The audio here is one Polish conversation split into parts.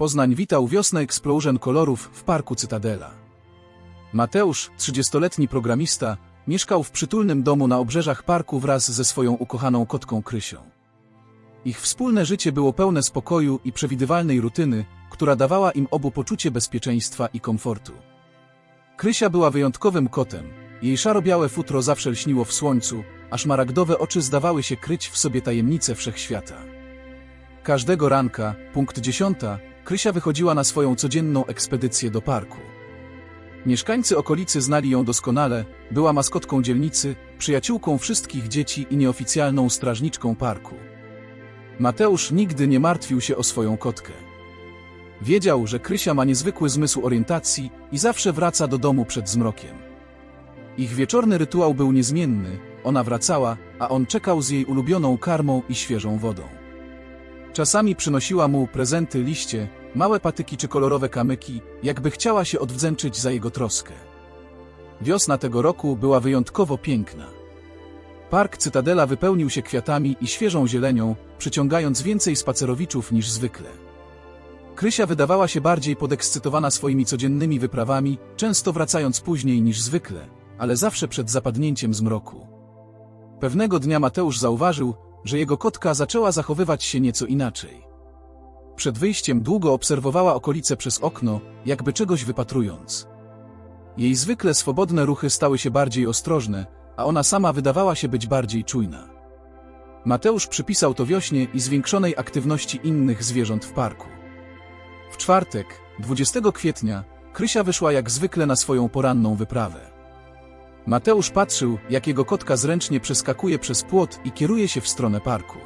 Poznań witał wiosnę Explosion kolorów w parku Cytadela. Mateusz, 30-letni programista, mieszkał w przytulnym domu na obrzeżach parku wraz ze swoją ukochaną kotką Krysią. Ich wspólne życie było pełne spokoju i przewidywalnej rutyny, która dawała im obu poczucie bezpieczeństwa i komfortu. Krysia była wyjątkowym kotem. Jej szaro-białe futro zawsze lśniło w słońcu, a szmaragdowe oczy zdawały się kryć w sobie tajemnice wszechświata. Każdego ranka, punkt dziesiąta, Krysia wychodziła na swoją codzienną ekspedycję do parku. Mieszkańcy okolicy znali ją doskonale, była maskotką dzielnicy, przyjaciółką wszystkich dzieci i nieoficjalną strażniczką parku. Mateusz nigdy nie martwił się o swoją kotkę. Wiedział, że Krysia ma niezwykły zmysł orientacji i zawsze wraca do domu przed zmrokiem. Ich wieczorny rytuał był niezmienny, ona wracała, a on czekał z jej ulubioną karmą i świeżą wodą. Czasami przynosiła mu prezenty liście, małe patyki czy kolorowe kamyki, jakby chciała się odwdzięczyć za jego troskę. Wiosna tego roku była wyjątkowo piękna. Park Cytadela wypełnił się kwiatami i świeżą zielenią, przyciągając więcej spacerowiczów niż zwykle. Krysia wydawała się bardziej podekscytowana swoimi codziennymi wyprawami, często wracając później niż zwykle, ale zawsze przed zapadnięciem zmroku. Pewnego dnia Mateusz zauważył, że jego kotka zaczęła zachowywać się nieco inaczej. Przed wyjściem długo obserwowała okolice przez okno, jakby czegoś wypatrując. Jej zwykle swobodne ruchy stały się bardziej ostrożne, a ona sama wydawała się być bardziej czujna. Mateusz przypisał to wiośnie i zwiększonej aktywności innych zwierząt w parku. W czwartek, 20 kwietnia, Krysia wyszła jak zwykle na swoją poranną wyprawę. Mateusz patrzył, jak jego kotka zręcznie przeskakuje przez płot i kieruje się w stronę parku.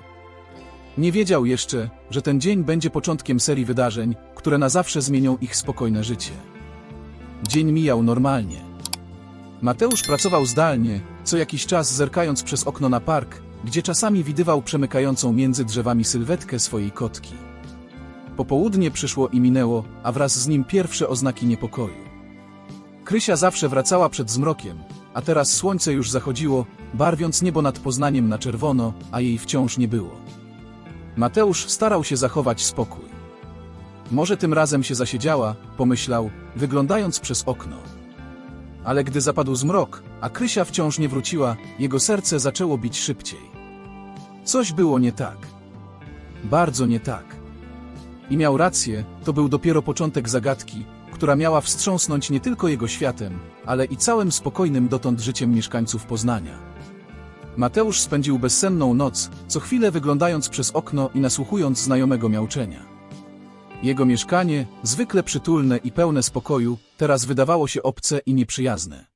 Nie wiedział jeszcze, że ten dzień będzie początkiem serii wydarzeń, które na zawsze zmienią ich spokojne życie. Dzień mijał normalnie. Mateusz pracował zdalnie, co jakiś czas zerkając przez okno na park, gdzie czasami widywał przemykającą między drzewami sylwetkę swojej kotki. Popołudnie przyszło i minęło, a wraz z nim pierwsze oznaki niepokoju. Krysia zawsze wracała przed zmrokiem, a teraz słońce już zachodziło, barwiąc niebo nad Poznaniem na czerwono, a jej wciąż nie było. Mateusz starał się zachować spokój. Może tym razem się zasiedziała, pomyślał, wyglądając przez okno. Ale gdy zapadł zmrok, a Krysia wciąż nie wróciła, jego serce zaczęło bić szybciej. Coś było nie tak. Bardzo nie tak. I miał rację, to był dopiero początek zagadki, która miała wstrząsnąć nie tylko jego światem, ale i całym spokojnym dotąd życiem mieszkańców Poznania. Mateusz spędził bezsenną noc, co chwilę wyglądając przez okno i nasłuchując znajomego miauczenia. Jego mieszkanie, zwykle przytulne i pełne spokoju, teraz wydawało się obce i nieprzyjazne.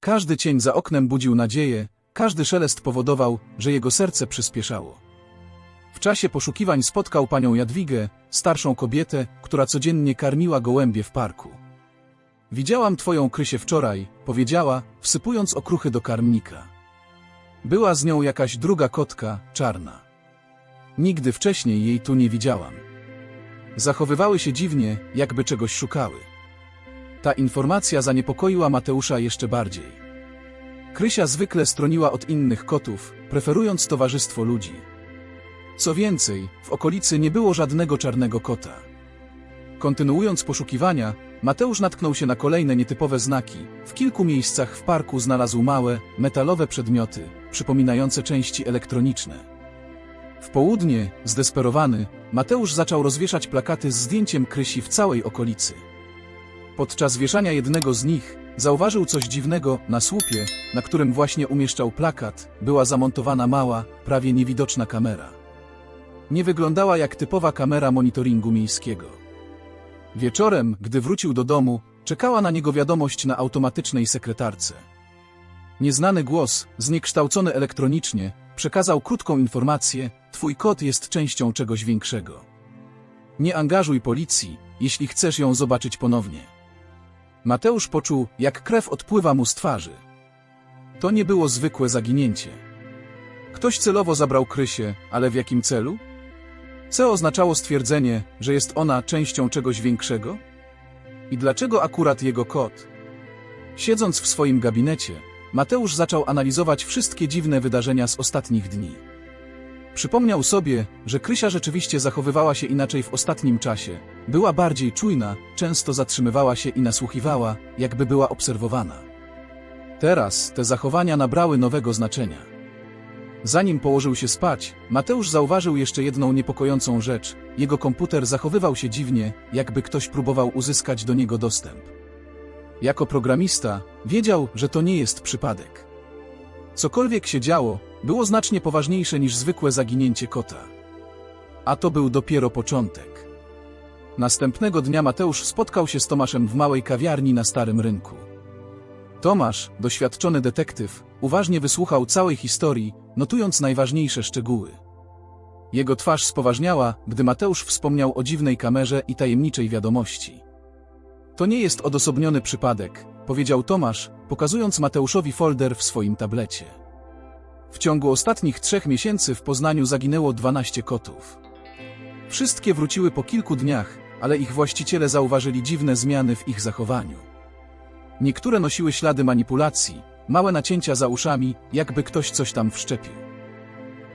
Każdy cień za oknem budził nadzieję, każdy szelest powodował, że jego serce przyspieszało. W czasie poszukiwań spotkał panią Jadwigę, starszą kobietę, która codziennie karmiła gołębie w parku. Widziałam twoją Krysię wczoraj, powiedziała, wsypując okruchy do karmnika. Była z nią jakaś druga kotka, czarna. Nigdy wcześniej jej tu nie widziałam. Zachowywały się dziwnie, jakby czegoś szukały. Ta informacja zaniepokoiła Mateusza jeszcze bardziej. Krysia zwykle stroniła od innych kotów, preferując towarzystwo ludzi. Co więcej, w okolicy nie było żadnego czarnego kota. Kontynuując poszukiwania, Mateusz natknął się na kolejne nietypowe znaki. W kilku miejscach w parku znalazł małe, metalowe przedmioty, przypominające części elektroniczne. W południe, zdesperowany, Mateusz zaczął rozwieszać plakaty z zdjęciem Krysi w całej okolicy. Podczas wieszania jednego z nich, zauważył coś dziwnego na słupie, na którym właśnie umieszczał plakat, była zamontowana mała, prawie niewidoczna kamera. Nie wyglądała jak typowa kamera monitoringu miejskiego. Wieczorem, gdy wrócił do domu, czekała na niego wiadomość na automatycznej sekretarce. Nieznany głos, zniekształcony elektronicznie, przekazał krótką informację: Twój kot jest częścią czegoś większego. Nie angażuj policji, jeśli chcesz ją zobaczyć ponownie. Mateusz poczuł, jak krew odpływa mu z twarzy. To nie było zwykłe zaginięcie. Ktoś celowo zabrał Krysię, ale w jakim celu? Co oznaczało stwierdzenie, że jest ona częścią czegoś większego? I dlaczego akurat jego kot? Siedząc w swoim gabinecie, Mateusz zaczął analizować wszystkie dziwne wydarzenia z ostatnich dni. Przypomniał sobie, że Krysia rzeczywiście zachowywała się inaczej w ostatnim czasie. Była bardziej czujna, często zatrzymywała się i nasłuchiwała, jakby była obserwowana. Teraz te zachowania nabrały nowego znaczenia. Zanim położył się spać, Mateusz zauważył jeszcze jedną niepokojącą rzecz. Jego komputer zachowywał się dziwnie, jakby ktoś próbował uzyskać do niego dostęp. Jako programista wiedział, że to nie jest przypadek. Cokolwiek się działo, było znacznie poważniejsze niż zwykłe zaginięcie kota. A to był dopiero początek. Następnego dnia Mateusz spotkał się z Tomaszem w małej kawiarni na Starym Rynku. Tomasz, doświadczony detektyw, uważnie wysłuchał całej historii, notując najważniejsze szczegóły. Jego twarz spoważniała, gdy Mateusz wspomniał o dziwnej kamerze i tajemniczej wiadomości. To nie jest odosobniony przypadek, powiedział Tomasz, pokazując Mateuszowi folder w swoim tablecie. W ciągu ostatnich trzech miesięcy w Poznaniu zaginęło 12 kotów. Wszystkie wróciły po kilku dniach, ale ich właściciele zauważyli dziwne zmiany w ich zachowaniu. Niektóre nosiły ślady manipulacji, małe nacięcia za uszami, jakby ktoś coś tam wszczepił.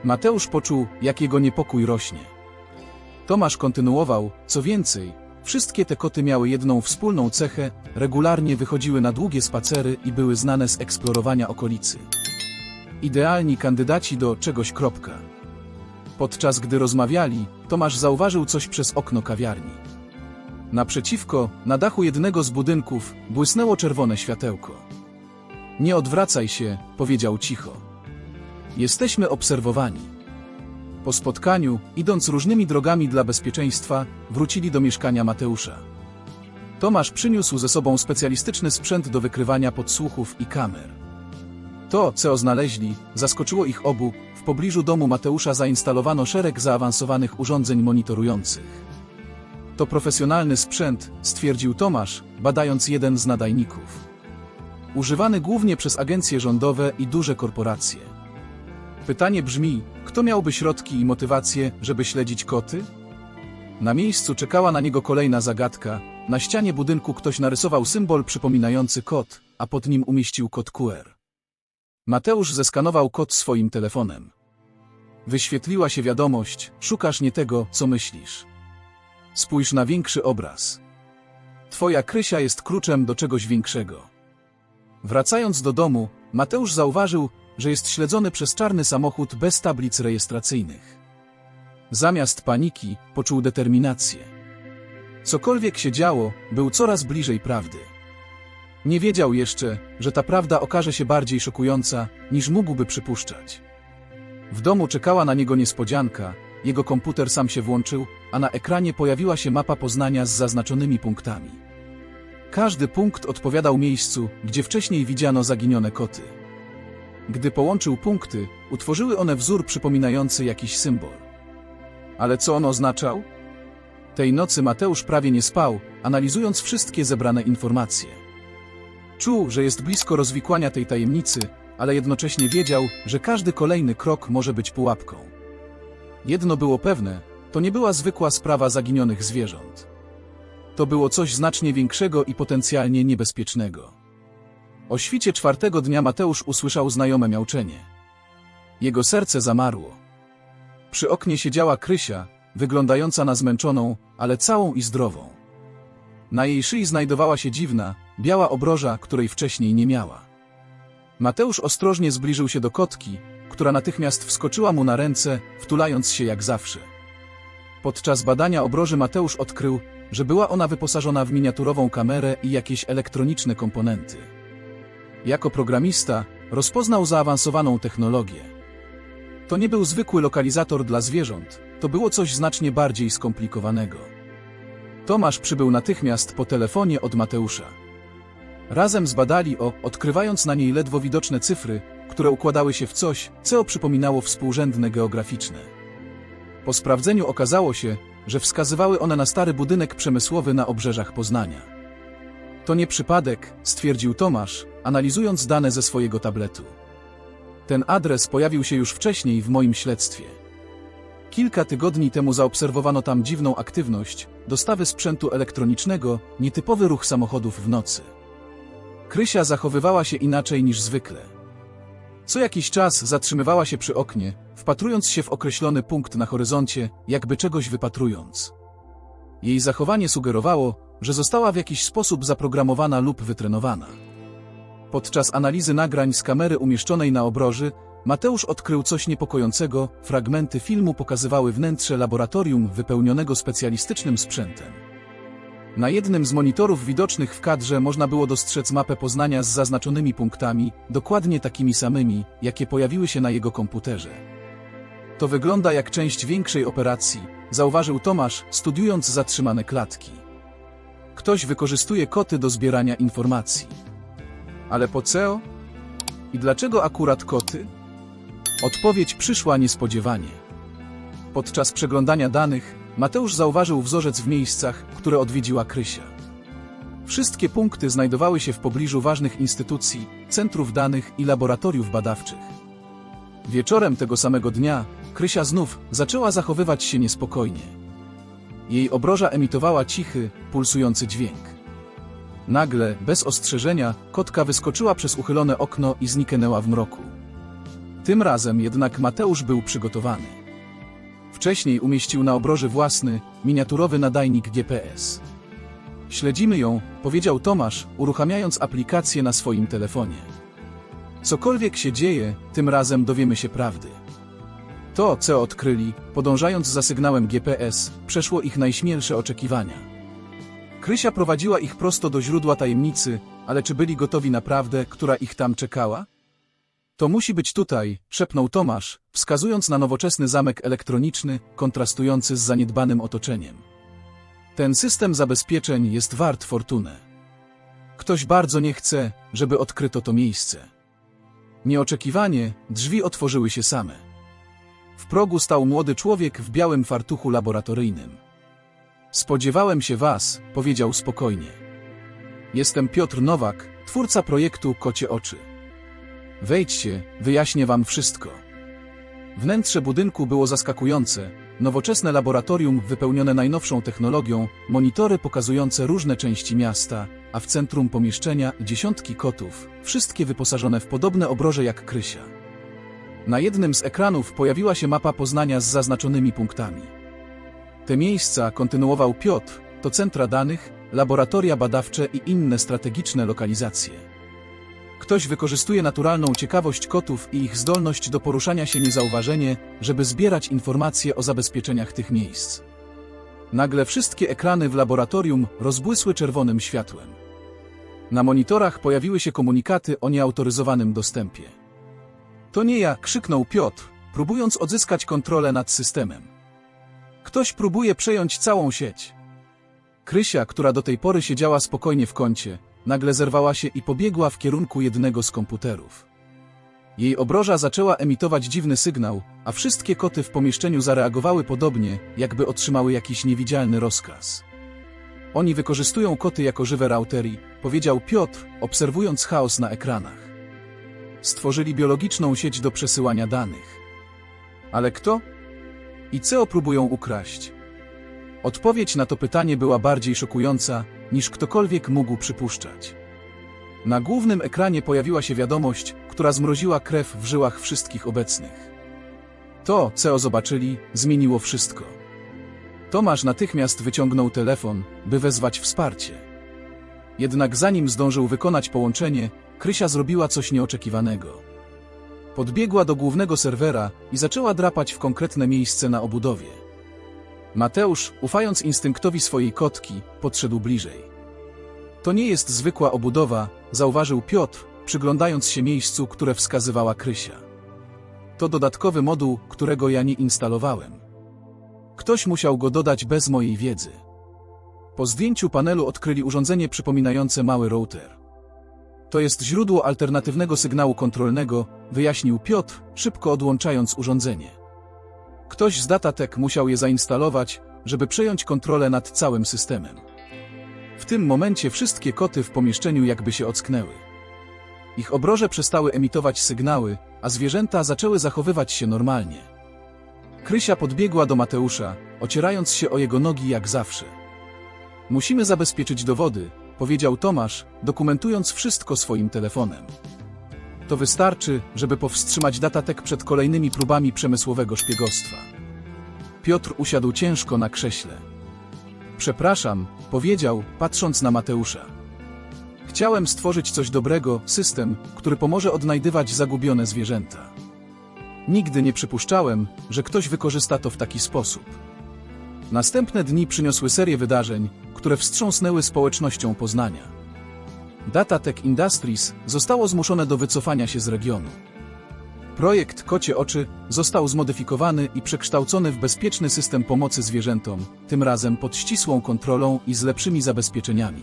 Mateusz poczuł, jak jego niepokój rośnie. Tomasz kontynuował, co więcej, wszystkie te koty miały jedną wspólną cechę, regularnie wychodziły na długie spacery i były znane z eksplorowania okolicy. Idealni kandydaci do czegoś kropka. Podczas gdy rozmawiali, Tomasz zauważył coś przez okno kawiarni. Naprzeciwko, na dachu jednego z budynków, błysnęło czerwone światełko. Nie odwracaj się, powiedział cicho. Jesteśmy obserwowani. Po spotkaniu, idąc różnymi drogami dla bezpieczeństwa, wrócili do mieszkania Mateusza. Tomasz przyniósł ze sobą specjalistyczny sprzęt do wykrywania podsłuchów i kamer. To, co znaleźli, zaskoczyło ich obu. W pobliżu domu Mateusza zainstalowano szereg zaawansowanych urządzeń monitorujących. To profesjonalny sprzęt, stwierdził Tomasz, badając jeden z nadajników. Używany głównie przez agencje rządowe i duże korporacje. Pytanie brzmi, kto miałby środki i motywację, żeby śledzić koty? Na miejscu czekała na niego kolejna zagadka. Na ścianie budynku ktoś narysował symbol przypominający kot, a pod nim umieścił kod QR. Mateusz zeskanował kod swoim telefonem. Wyświetliła się wiadomość, szukasz nie tego, co myślisz. Spójrz na większy obraz. Twoja Krysia jest kluczem do czegoś większego. Wracając do domu, Mateusz zauważył, że jest śledzony przez czarny samochód bez tablic rejestracyjnych. Zamiast paniki, poczuł determinację. Cokolwiek się działo, był coraz bliżej prawdy. Nie wiedział jeszcze, że ta prawda okaże się bardziej szokująca, niż mógłby przypuszczać. W domu czekała na niego niespodzianka, jego komputer sam się włączył, a na ekranie pojawiła się mapa Poznania z zaznaczonymi punktami. Każdy punkt odpowiadał miejscu, gdzie wcześniej widziano zaginione koty. Gdy połączył punkty, utworzyły one wzór przypominający jakiś symbol. Ale co on oznaczał? Tej nocy Mateusz prawie nie spał, analizując wszystkie zebrane informacje. Czuł, że jest blisko rozwikłania tej tajemnicy, ale jednocześnie wiedział, że każdy kolejny krok może być pułapką. Jedno było pewne, to nie była zwykła sprawa zaginionych zwierząt. To było coś znacznie większego i potencjalnie niebezpiecznego. O świcie czwartego dnia Mateusz usłyszał znajome miauczenie. Jego serce zamarło. Przy oknie siedziała Krysia, wyglądająca na zmęczoną, ale całą i zdrową. Na jej szyi znajdowała się dziwna, biała obroża, której wcześniej nie miała. Mateusz ostrożnie zbliżył się do kotki, która natychmiast wskoczyła mu na ręce, wtulając się jak zawsze. Podczas badania obroży Mateusz odkrył, że była ona wyposażona w miniaturową kamerę i jakieś elektroniczne komponenty. Jako programista rozpoznał zaawansowaną technologię. To nie był zwykły lokalizator dla zwierząt, to było coś znacznie bardziej skomplikowanego. Tomasz przybył natychmiast po telefonie od Mateusza. Razem zbadali o, odkrywając na niej ledwo widoczne cyfry, które układały się w coś, co przypominało współrzędne geograficzne. Po sprawdzeniu okazało się, że wskazywały one na stary budynek przemysłowy na obrzeżach Poznania. To nie przypadek, stwierdził Tomasz, analizując dane ze swojego tabletu. Ten adres pojawił się już wcześniej w moim śledztwie. Kilka tygodni temu zaobserwowano tam dziwną aktywność, dostawy sprzętu elektronicznego, nietypowy ruch samochodów w nocy. Krysia zachowywała się inaczej niż zwykle. Co jakiś czas zatrzymywała się przy oknie, wpatrując się w określony punkt na horyzoncie, jakby czegoś wypatrując. Jej zachowanie sugerowało, że została w jakiś sposób zaprogramowana lub wytrenowana. Podczas analizy nagrań z kamery umieszczonej na obroży, Mateusz odkrył coś niepokojącego, fragmenty filmu pokazywały wnętrze laboratorium wypełnionego specjalistycznym sprzętem. Na jednym z monitorów widocznych w kadrze można było dostrzec mapę Poznania z zaznaczonymi punktami, dokładnie takimi samymi, jakie pojawiły się na jego komputerze. To wygląda jak część większej operacji, zauważył Tomasz, studiując zatrzymane klatki. Ktoś wykorzystuje koty do zbierania informacji. Ale po co? I dlaczego akurat koty? Odpowiedź przyszła niespodziewanie. Podczas przeglądania danych Mateusz zauważył wzorzec w miejscach, które odwiedziła Krysia. Wszystkie punkty znajdowały się w pobliżu ważnych instytucji, centrów danych i laboratoriów badawczych. Wieczorem tego samego dnia Krysia znów zaczęła zachowywać się niespokojnie. Jej obroża emitowała cichy, pulsujący dźwięk. Nagle, bez ostrzeżenia, kotka wyskoczyła przez uchylone okno i zniknęła w mroku. Tym razem jednak Mateusz był przygotowany. Wcześniej umieścił na obroży własny, miniaturowy nadajnik GPS. Śledzimy ją, powiedział Tomasz, uruchamiając aplikację na swoim telefonie. Cokolwiek się dzieje, tym razem dowiemy się prawdy. To, co odkryli, podążając za sygnałem GPS, przeszło ich najśmielsze oczekiwania. Krysia prowadziła ich prosto do źródła tajemnicy, ale czy byli gotowi na prawdę, która ich tam czekała? To musi być tutaj, szepnął Tomasz, wskazując na nowoczesny zamek elektroniczny, kontrastujący z zaniedbanym otoczeniem. Ten system zabezpieczeń jest wart fortunę. Ktoś bardzo nie chce, żeby odkryto to miejsce. Nieoczekiwanie drzwi otworzyły się same. W progu stał młody człowiek w białym fartuchu laboratoryjnym. Spodziewałem się was, powiedział spokojnie. Jestem Piotr Nowak, twórca projektu Kocie Oczy. Wejdźcie, wyjaśnię wam wszystko. Wnętrze budynku było zaskakujące, nowoczesne laboratorium wypełnione najnowszą technologią, monitory pokazujące różne części miasta, a w centrum pomieszczenia dziesiątki kotów, wszystkie wyposażone w podobne obroże jak Krysia. Na jednym z ekranów pojawiła się mapa Poznania z zaznaczonymi punktami. Te miejsca, kontynuował Piotr, to centra danych, laboratoria badawcze i inne strategiczne lokalizacje. Ktoś wykorzystuje naturalną ciekawość kotów i ich zdolność do poruszania się niezauważenie, żeby zbierać informacje o zabezpieczeniach tych miejsc. Nagle wszystkie ekrany w laboratorium rozbłysły czerwonym światłem. Na monitorach pojawiły się komunikaty o nieautoryzowanym dostępie. To nie ja, krzyknął Piotr, próbując odzyskać kontrolę nad systemem. Ktoś próbuje przejąć całą sieć. Krysia, która do tej pory siedziała spokojnie w kącie, nagle zerwała się i pobiegła w kierunku jednego z komputerów. Jej obroża zaczęła emitować dziwny sygnał, a wszystkie koty w pomieszczeniu zareagowały podobnie, jakby otrzymały jakiś niewidzialny rozkaz. Oni wykorzystują koty jako żywe rautery, powiedział Piotr, obserwując chaos na ekranach. Stworzyli biologiczną sieć do przesyłania danych. Ale kto? I co próbują ukraść? Odpowiedź na to pytanie była bardziej szokująca, niż ktokolwiek mógł przypuszczać. Na głównym ekranie pojawiła się wiadomość, która zmroziła krew w żyłach wszystkich obecnych. To, co zobaczyli, zmieniło wszystko. Tomasz natychmiast wyciągnął telefon, by wezwać wsparcie. Jednak zanim zdążył wykonać połączenie, Krysia zrobiła coś nieoczekiwanego. Podbiegła do głównego serwera i zaczęła drapać w konkretne miejsce na obudowie. Mateusz, ufając instynktowi swojej kotki, podszedł bliżej. To nie jest zwykła obudowa, zauważył Piotr, przyglądając się miejscu, które wskazywała Krysia. To dodatkowy moduł, którego ja nie instalowałem. Ktoś musiał go dodać bez mojej wiedzy. Po zdjęciu panelu odkryli urządzenie przypominające mały router. To jest źródło alternatywnego sygnału kontrolnego, wyjaśnił Piotr, szybko odłączając urządzenie. Ktoś z Datatek musiał je zainstalować, żeby przejąć kontrolę nad całym systemem. W tym momencie wszystkie koty w pomieszczeniu jakby się ocknęły. Ich obroże przestały emitować sygnały, a zwierzęta zaczęły zachowywać się normalnie. Krysia podbiegła do Mateusza, ocierając się o jego nogi jak zawsze. Musimy zabezpieczyć dowody, powiedział Tomasz, dokumentując wszystko swoim telefonem. To wystarczy, żeby powstrzymać Datatek przed kolejnymi próbami przemysłowego szpiegostwa. Piotr usiadł ciężko na krześle. Przepraszam, powiedział, patrząc na Mateusza. Chciałem stworzyć coś dobrego, system, który pomoże odnajdywać zagubione zwierzęta. Nigdy nie przypuszczałem, że ktoś wykorzysta to w taki sposób. Następne dni przyniosły serię wydarzeń, które wstrząsnęły społecznością Poznania. Datatech Industries zostało zmuszone do wycofania się z regionu. Projekt Kocie Oczy został zmodyfikowany i przekształcony w bezpieczny system pomocy zwierzętom, tym razem pod ścisłą kontrolą i z lepszymi zabezpieczeniami.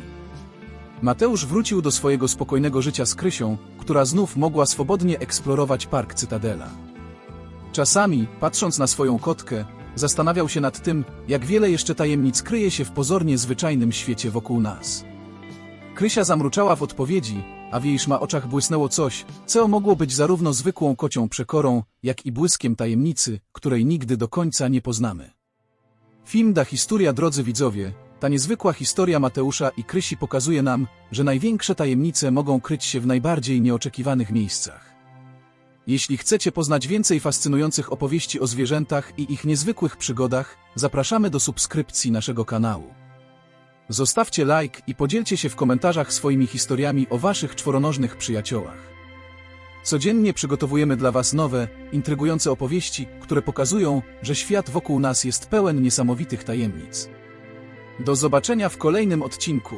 Mateusz wrócił do swojego spokojnego życia z Krysią, która znów mogła swobodnie eksplorować park Cytadela. Czasami, patrząc na swoją kotkę, zastanawiał się nad tym, jak wiele jeszcze tajemnic kryje się w pozornie zwyczajnym świecie wokół nas. Krysia zamruczała w odpowiedzi, a w jej szma oczach błysnęło coś, co mogło być zarówno zwykłą kocią przekorą, jak i błyskiem tajemnicy, której nigdy do końca nie poznamy. Film Da Historia, drodzy widzowie, ta niezwykła historia Mateusza i Krysi pokazuje nam, że największe tajemnice mogą kryć się w najbardziej nieoczekiwanych miejscach. Jeśli chcecie poznać więcej fascynujących opowieści o zwierzętach i ich niezwykłych przygodach, zapraszamy do subskrypcji naszego kanału. Zostawcie like i podzielcie się w komentarzach swoimi historiami o waszych czworonożnych przyjaciołach. Codziennie przygotowujemy dla was nowe, intrygujące opowieści, które pokazują, że świat wokół nas jest pełen niesamowitych tajemnic. Do zobaczenia w kolejnym odcinku.